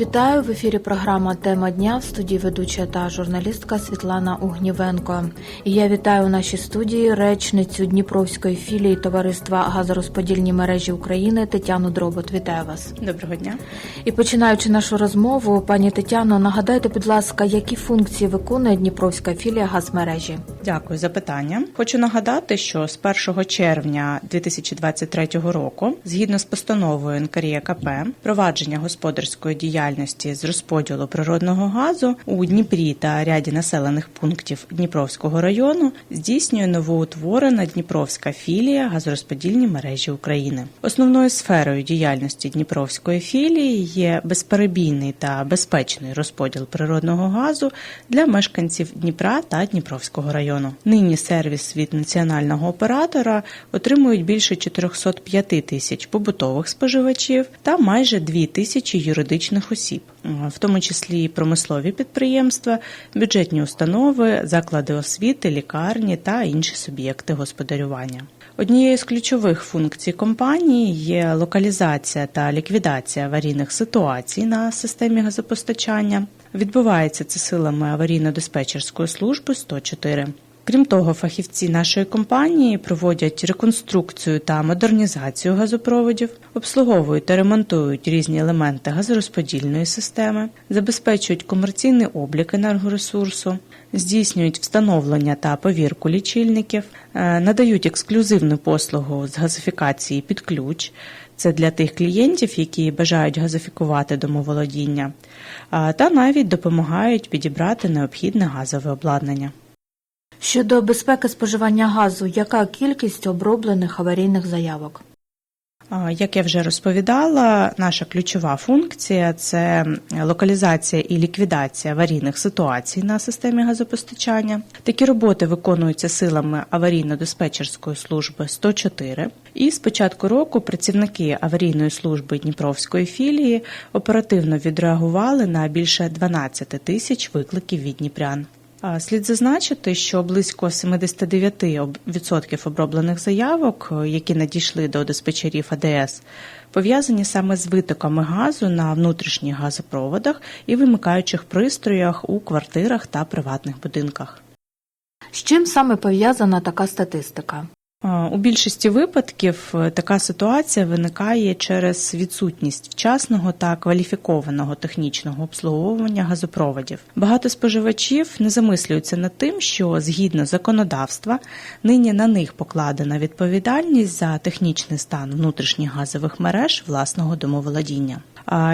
Вітаю в ефірі. Програма Тема дня в студії ведуча та журналістка Світлана Угнівенко. І я вітаю у нашій студії речницю Дніпровської філії товариства газорозподільні мережі України Тетяну Дробот. Вітаю вас. Доброго дня. І починаючи нашу розмову, пані Тетяно, нагадайте, будь ласка, які функції виконує Дніпровська філія газмережі? Дякую за питання. Хочу нагадати, що з 1 червня 2023 року, згідно з постановою НКРЄКП, провадження господарської діяльності з розподілу природного газу у Дніпрі та ряді населених пунктів Дніпровського району здійснює новоутворена Дніпровська філія газорозподільні мережі України. Основною сферою діяльності Дніпровської філії є безперебійний та безпечний розподіл природного газу для мешканців Дніпра та Дніпровського району. Нині сервіс від національного оператора отримують більше 405 тисяч побутових споживачів та майже 2 тисячі юридичних осіб, в тому числі промислові підприємства, бюджетні установи, заклади освіти, лікарні та інші суб'єкти господарювання. Однією з ключових функцій компанії є локалізація та ліквідація аварійних ситуацій на системі газопостачання. Відбувається це силами аварійно-диспетчерської служби 104. Крім того, фахівці нашої компанії проводять реконструкцію та модернізацію газопроводів, обслуговують та ремонтують різні елементи газорозподільної системи, забезпечують комерційний облік енергоресурсу, здійснюють встановлення та повірку лічильників, е, надають ексклюзивну послугу з газифікації під ключ. Це для тих клієнтів, які бажають газифікувати домоволодіння, та навіть допомагають підібрати необхідне газове обладнання. Щодо безпеки споживання газу, яка кількість оброблених аварійних заявок? Як я вже розповідала, наша ключова функція це локалізація і ліквідація аварійних ситуацій на системі газопостачання. Такі роботи виконуються силами аварійно-диспетчерської служби 104. І з початку року працівники аварійної служби Дніпровської філії оперативно відреагували на більше 12 тисяч викликів від дніпрян. Слід зазначити, що близько 79% оброблених заявок, які надійшли до диспетчерів АДС, пов'язані саме з витоками газу на внутрішніх газопроводах і вимикаючих пристроях у квартирах та приватних будинках. З чим саме пов'язана така статистика? У більшості випадків е, така ситуація виникає через відсутність вчасного та кваліфікованого технічного обслуговування газопроводів. Багато споживачів не замислюються над тим, що згідно законодавства нині на них покладена відповідальність за технічний стан внутрішніх газових мереж власного домоволодіння.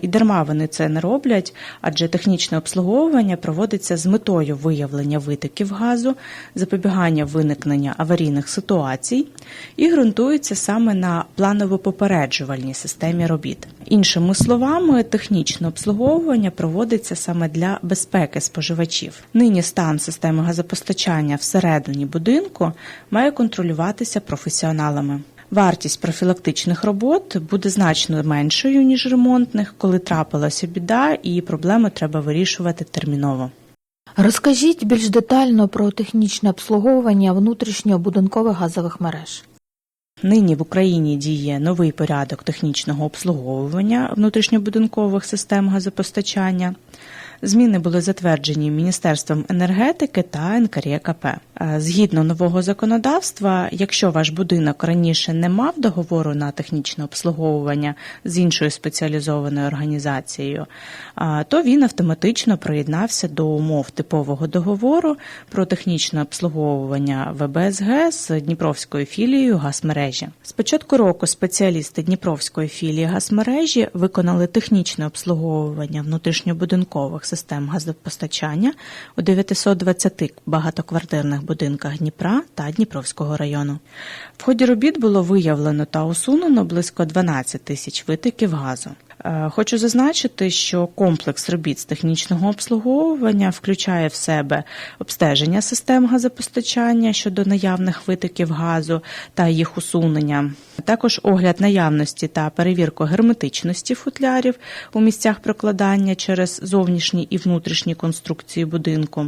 І дарма вони це не роблять, адже технічне обслуговування проводиться з метою виявлення витоків газу, запобігання виникнення аварійних ситуацій і ґрунтується саме на планово-попереджувальній системі робіт. Іншими словами, технічне обслуговування проводиться саме для безпеки споживачів. Нині стан системи газопостачання всередині будинку має контролюватися професіоналами. Вартість профілактичних робот буде значно меншою ніж ремонтних, коли трапилася біда, і проблеми треба вирішувати терміново. Розкажіть більш детально про технічне обслуговування внутрішньобудинкових газових мереж. Нині в Україні діє новий порядок технічного обслуговування внутрішньобудинкових систем газопостачання. Зміни були затверджені Міністерством енергетики та НКРЄКП. Е, Згідно нового законодавства, якщо ваш будинок раніше не мав договору на технічне обслуговування з іншою спеціалізованою організацією, то він автоматично приєднався до умов типового договору про технічне обслуговування ВБСГ з Дніпровською філією газмережі. З початку року спеціалісти Дніпровської філії газмережі виконали технічне обслуговування внутрішньобудинкових систем газопостачання у 920 багатоквартирних будинках Дніпра та Дніпровського району. В ході робіт було виявлено та усунено близько 12 тисяч витоків газу. Е, Хочу зазначити, що комплекс робіт з технічного обслуговування включає в себе обстеження систем газопостачання щодо наявних витоків газу та їх усунення, Також огляд наявності та перевірку герметичності футлярів у місцях прокладання через зовнішні і внутрішні конструкції будинку,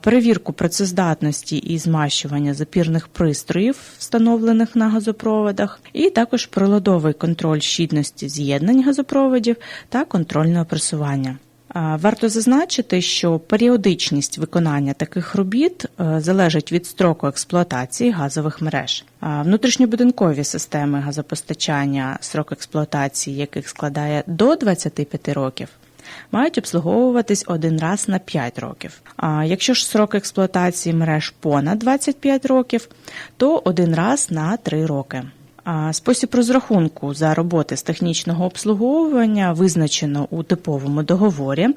перевірку працездатності і змащування запірних пристроїв, встановлених на газопроводах, і також приладовий контроль щільності з'єднань газопроводів та контрольне пресування. Варто зазначити, що періодичність виконання таких робіт е, залежить від строку експлуатації газових мереж. Внутрішньобудинкові системи газопостачання, срок експлуатації яких складає до 25 років, мають обслуговуватись один раз на 5 років. А якщо ж срок експлуатації мереж понад 25 років, то один раз на 3 роки. Спосіб розрахунку за роботи з технічного обслуговування визначено у типовому договорі,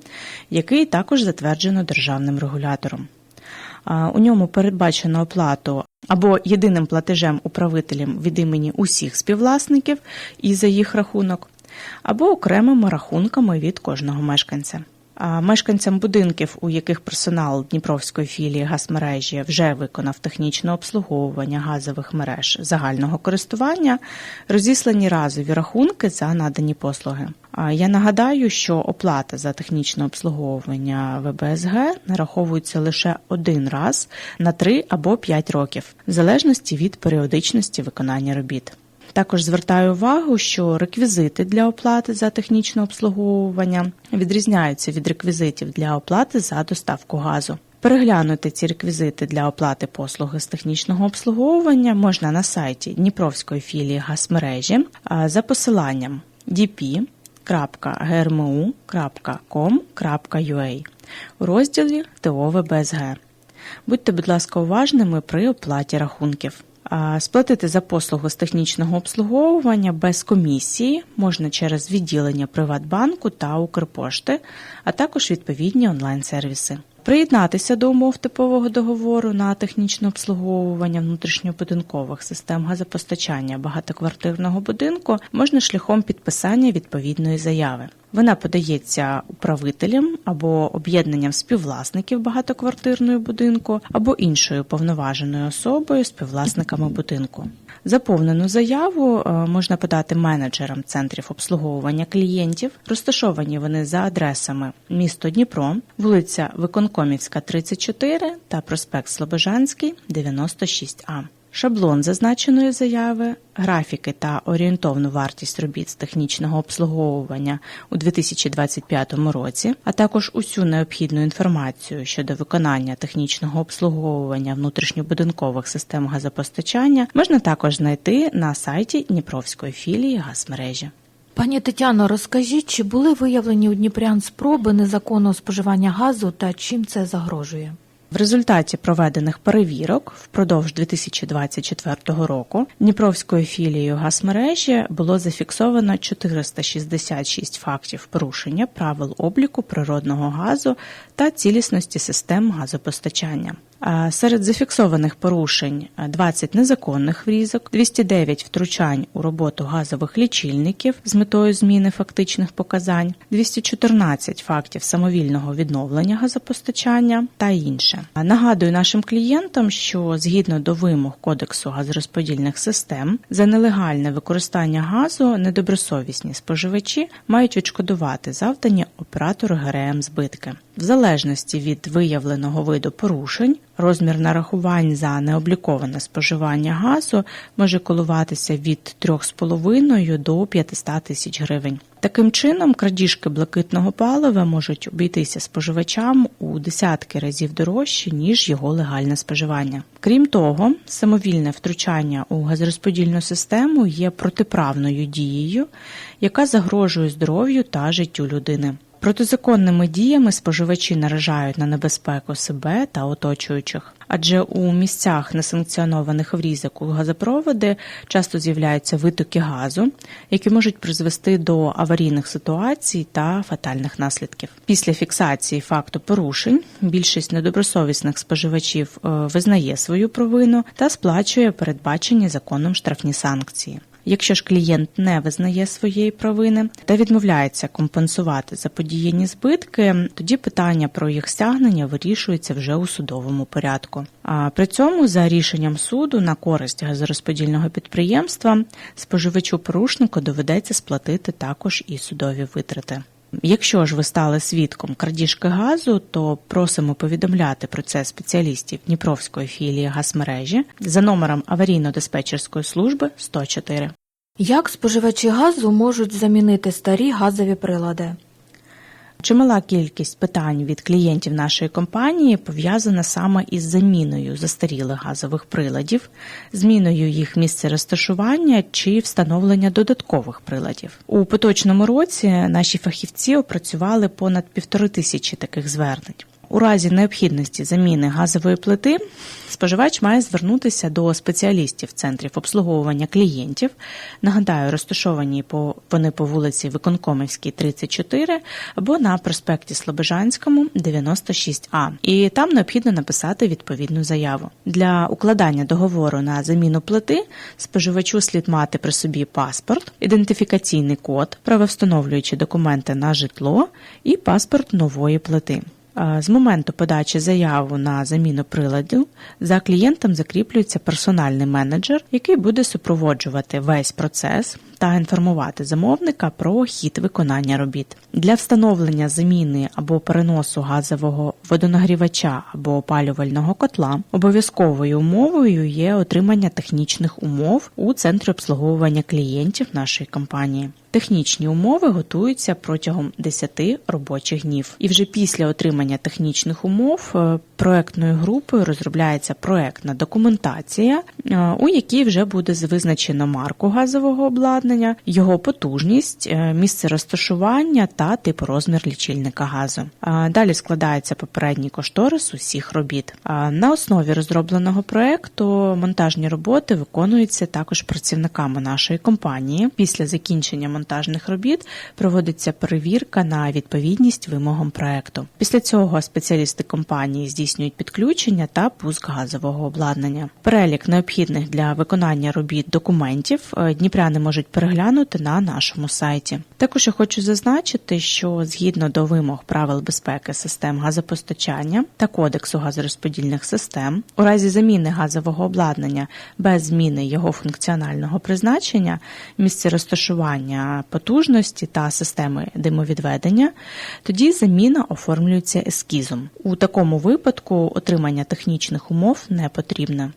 який також затверджено державним регулятором. У ньому передбачено оплату або єдиним платежем управителем від імені усіх співвласників і за їх рахунок, або окремими рахунками від кожного мешканця. Мешканцям будинків, у яких персонал Дніпровської філії газмережі вже виконав технічне обслуговування газових мереж загального користування, розіслані разові рахунки за надані послуги. Я нагадаю, що оплата за технічне обслуговування ВБСГ нараховується лише один раз на 3 або 5 років, в залежності від періодичності виконання робіт. Також звертаю увагу, що реквізити для оплати за технічне обслуговування відрізняються від реквізитів для оплати за доставку газу. Переглянути ці реквізити для оплати послуги з технічного обслуговування можна на сайті Дніпровської філії газмережі за посиланням dp.grmu.com.ua у розділі ТО ВБСГ. Будьте, будь ласка, уважними при оплаті рахунків. Сплатити за послугу з технічного обслуговування без комісії можна через відділення Приватбанку та Укрпошти, а також відповідні онлайн-сервіси. Приєднатися до умов типового договору на технічне обслуговування внутрішньобудинкових систем газопостачання багатоквартирного будинку можна шляхом підписання відповідної заяви. Вона подається управителям або об'єднанням співвласників багатоквартирного будинку, або іншою повноваженою особою співвласниками будинку. Заповнену заяву е, можна подати менеджерам центрів обслуговування клієнтів. Розташовані вони за адресами місто Дніпро, вулиця Виконкомівська, 34 та проспект Слобожанський, 96А. Шаблон зазначеної заяви, графіки та орієнтовну вартість робіт з технічного обслуговування у 2025 році, а також усю необхідну інформацію щодо виконання технічного обслуговування внутрішньобудинкових систем газопостачання можна також знайти на сайті Дніпровської філії газмережі. Пані Тетяно, розкажіть, чи були виявлені у Дніпрян спроби незаконного споживання газу та чим це загрожує? В результаті проведених перевірок впродовж 2024 року Дніпровською філією газмережі було зафіксовано 466 фактів порушення правил обліку природного газу та цілісності систем газопостачання. Серед зафіксованих порушень 20 незаконних врізок, 209 втручань у роботу газових лічильників з метою зміни фактичних показань, 214 фактів самовільного відновлення газопостачання та інше. Нагадую нашим клієнтам, що згідно до вимог Кодексу газорозподільних систем за нелегальне використання газу недобросовісні споживачі мають відшкодувати завдані оператору ГРМ збитки. В залежності від виявленого виду порушень, розмір нарахувань за необліковане споживання газу може коливатися від 3,5 до 500 тисяч гривень. Таким чином, крадіжки блакитного палива можуть обійтися споживачам у десятки разів дорожче, ніж його легальне споживання. Крім того, самовільне втручання у газорозподільну систему є протиправною дією, яка загрожує здоров'ю та життю людини. Протизаконними діями споживачі наражають на небезпеку себе та оточуючих, адже у місцях несанкціонованих врізок у газопроводи часто з'являються витоки газу, які можуть призвести до аварійних ситуацій та фатальних наслідків. Після фіксації факту порушень більшість недобросовісних споживачів е, визнає свою провину та сплачує передбачені законом штрафні санкції. Якщо ж клієнт не визнає своєї провини та відмовляється компенсувати заподіяні збитки, тоді питання про їх стягнення вирішується вже у судовому порядку. А при цьому за рішенням суду на користь газорозподільного підприємства споживачу порушнику доведеться сплатити також і судові витрати. Якщо ж ви стали свідком крадіжки газу, то просимо повідомляти про це спеціалістів Дніпровської філії газмережі за номером аварійно-диспетчерської служби 104. Як споживачі газу можуть замінити старі газові прилади? Чимала кількість питань від клієнтів нашої компанії пов'язана саме із заміною застарілих газових приладів, зміною їх місця розташування чи встановлення додаткових приладів. У поточному році наші фахівці опрацювали понад півтори тисячі таких звернень. У разі необхідності заміни газової плити споживач має звернутися до спеціалістів центрів обслуговування клієнтів. Нагадаю, розташовані по вони по вулиці Виконкомівській, 34 або на проспекті Слобожанському, 96А. І там необхідно написати відповідну заяву. Для укладання договору на заміну плити споживачу слід мати при собі паспорт, ідентифікаційний код, правовстановлюючі документи на житло і паспорт нової плити. З моменту подачі заяву на заміну приладів за клієнтом закріплюється персональний менеджер, який буде супроводжувати весь процес та інформувати замовника про хід виконання робіт. Для встановлення заміни або переносу газового водонагрівача або опалювального котла обов'язковою умовою є отримання технічних умов у центрі обслуговування клієнтів нашої компанії. Технічні умови готуються протягом 10 робочих днів. І вже після отримання технічних умов е, проектною групою розробляється проектна документація, е, у якій вже буде визначено марку газового обладнання, його потужність, е, місце розташування та тип розмір лічильника газу. Далі складається попередній кошторис усіх робіт. На основі розробленого проекту монтажні роботи виконуються також працівниками нашої компанії. Після закінчення монтажних робіт проводиться перевірка на відповідність вимогам проекту. Після цього спеціалісти компанії здійснюють підключення та пуск газового обладнання. Перелік необхідних для виконання робіт документів е, дніпряни можуть переглянути на нашому сайті. Також я хочу зазначити, що згідно до вимог правил безпеки систем газопостачання та кодексу газорозподільних систем, у разі заміни газового обладнання без зміни його функціонального призначення, місце розташування потужності та системи димовідведення, тоді заміна оформлюється ескізом. У такому випадку отримання технічних умов не потрібне.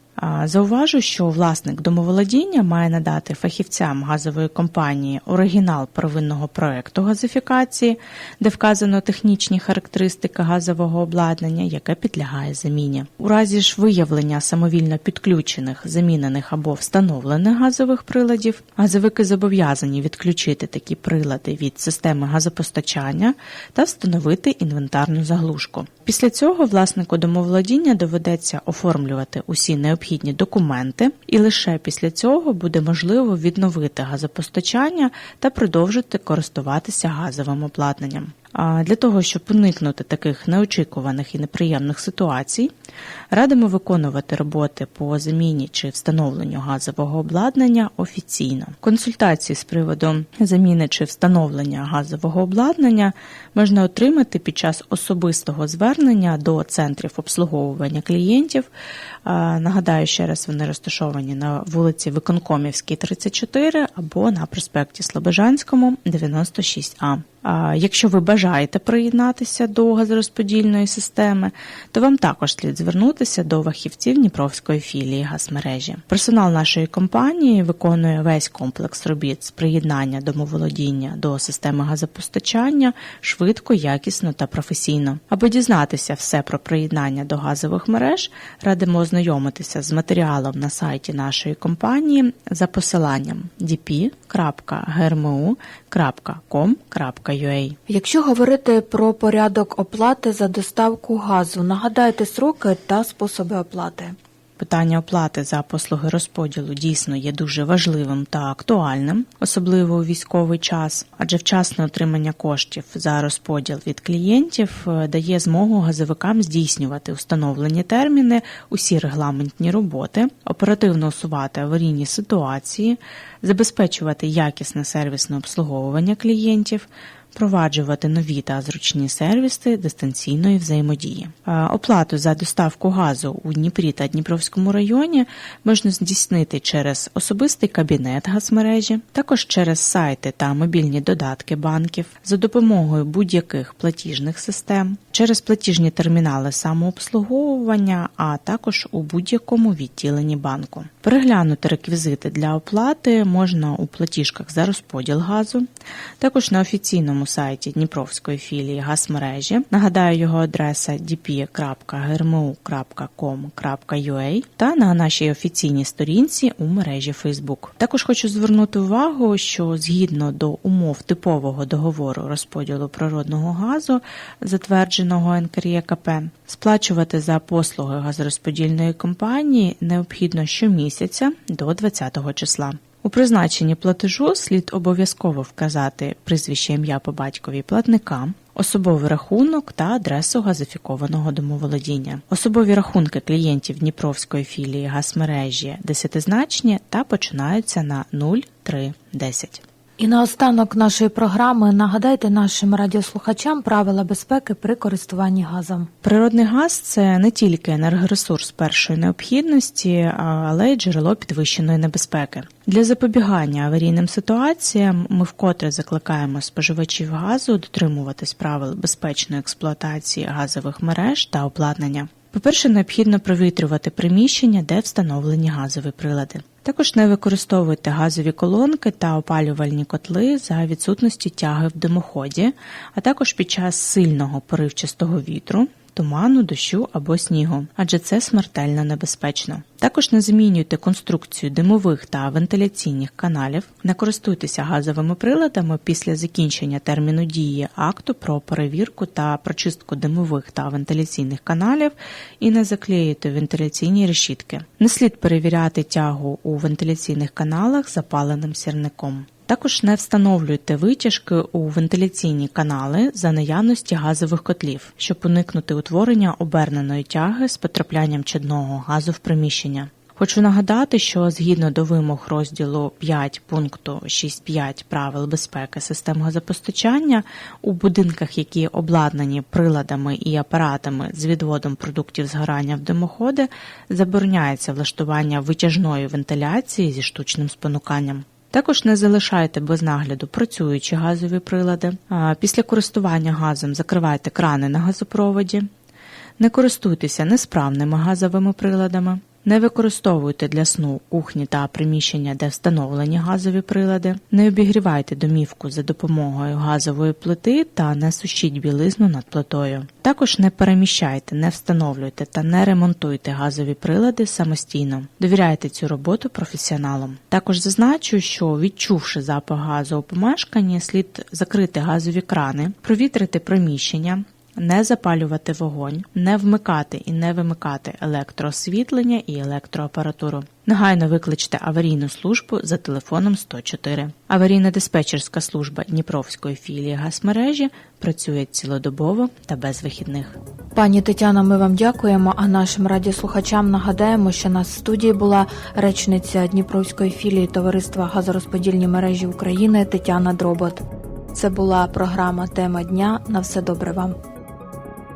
Зауважу, що власник домоволодіння має надати фахівцям газової компанії оригінал первинного проекту газифікації, де вказано технічні характеристики газового обладнання, яке підлягає заміні. У разі ж виявлення самовільно підключених, замінених або встановлених газових приладів, газовики зобов'язані відключити такі прилади від системи газопостачання та встановити інвентарну заглушку. Після цього власнику домоволодіння доведеться оформлювати усі необхідні документи, і лише після цього буде можливо відновити газопостачання та продовжити користуватися газовим обладнанням. Для того, щоб уникнути таких неочікуваних і неприємних ситуацій, радимо виконувати роботи по заміні чи встановленню газового обладнання офіційно. Консультації з приводу заміни чи встановлення газового обладнання можна отримати під час особистого звернення до центрів обслуговування клієнтів. Нагадаю, ще раз вони розташовані на вулиці Виконкомівській, 34 або на проспекті Слобожанському, 96А. Якщо ви бажаєте приєднатися до газорозподільної системи, то вам також слід звернутися до фахівців Дніпровської філії газмережі. Персонал нашої компанії виконує весь комплекс робіт з приєднання домоволодіння до системи газопостачання швидко, якісно та професійно. Аби дізнатися все про приєднання до газових мереж, радимо ознайомитися з матеріалом на сайті нашої компанії за посиланням dp.grmu.com.ua. Якщо говорити про порядок оплати за доставку газу, нагадайте сроки та способи оплати. Питання оплати за послуги розподілу дійсно є дуже важливим та актуальним, особливо у військовий час, адже вчасне отримання коштів за розподіл від клієнтів е, дає змогу газовикам здійснювати установлені терміни, усі регламентні роботи, оперативно усувати аварійні ситуації, забезпечувати якісне сервісне обслуговування клієнтів. Впроваджувати нові та зручні сервіси дистанційної взаємодії. Е, Оплату за доставку газу у Дніпрі та Дніпровському районі можна здійснити через особистий кабінет газмережі, також через сайти та мобільні додатки банків, за допомогою будь-яких платіжних систем, через платіжні термінали самообслуговування, а також у будь-якому відділенні банку. Переглянути реквізити для оплати можна у платіжках за розподіл газу, також на офіційному сайті Дніпровської філії газмережі. Нагадаю, його адреса dp.grmu.com.ua та на нашій офіційній сторінці у мережі Facebook. Також хочу звернути увагу, що згідно до умов типового договору розподілу природного газу, затвердженого НКРЄКП, сплачувати за послуги газорозподільної компанії необхідно щомісяця до 20 числа. У призначенні платежу слід обов'язково вказати прізвище ім'я по батькові платника, особовий рахунок та адресу газифікованого домоволодіння. Особові рахунки клієнтів Дніпровської філії газмережі десятизначні та починаються на 0310. І наостанок нашої програми нагадайте нашим радіослухачам правила безпеки при користуванні газом. Природний газ це не тільки енергоресурс першої необхідності, але й джерело підвищеної небезпеки. Для запобігання аварійним ситуаціям ми вкотре закликаємо споживачів газу дотримуватись правил безпечної експлуатації газових мереж та обладнання. По-перше, необхідно провітрювати приміщення, де встановлені газові прилади. Також не використовуйте газові колонки та опалювальні котли за відсутності тяги в димоході, а також під час сильного поривчастого вітру, туману, дощу або снігу, адже це смертельно небезпечно. Також не замінюйте конструкцію димових та вентиляційних каналів, не користуйтеся газовими приладами після закінчення терміну дії акту про перевірку та прочистку димових та вентиляційних каналів і не заклеюйте вентиляційні решітки. Не слід перевіряти тягу у вентиляційних каналах запаленим сірником. Також не встановлюйте витяжки у вентиляційні канали за наявності газових котлів, щоб уникнути утворення оберненої тяги з потраплянням чадного газу в приміщення. Хочу нагадати, що згідно до вимог розділу 5 пункту 6.5 правил безпеки систем газопостачання у будинках, які обладнані приладами і апаратами з відводом продуктів згорання в димоходи, забороняється влаштування витяжної вентиляції зі штучним спонуканням. Також не залишайте без нагляду працюючі газові прилади. Після користування газом закривайте крани на газопроводі. Не користуйтеся несправними газовими приладами. Не використовуйте для сну кухні та приміщення, де встановлені газові прилади. Не обігрівайте домівку за допомогою газової плити та не сушіть білизну над плитою. Також не переміщайте, не встановлюйте та не ремонтуйте газові прилади самостійно. Довіряйте цю роботу професіоналам. Також зазначу, що відчувши запах газу у помешканні, слід закрити газові крани, провітрити приміщення. Не запалювати вогонь, не вмикати і не вимикати електроосвітлення і електроапаратуру. Негайно викличте аварійну службу за телефоном 104. Аварійна диспетчерська служба Дніпровської філії газмережі працює цілодобово та без вихідних. Пані Тетяно, ми вам дякуємо. А нашим радіослухачам нагадаємо, що на студії була речниця Дніпровської філії Товариства газорозподільні мережі України Тетяна Дробот. Це була програма Тема дня. На все добре вам.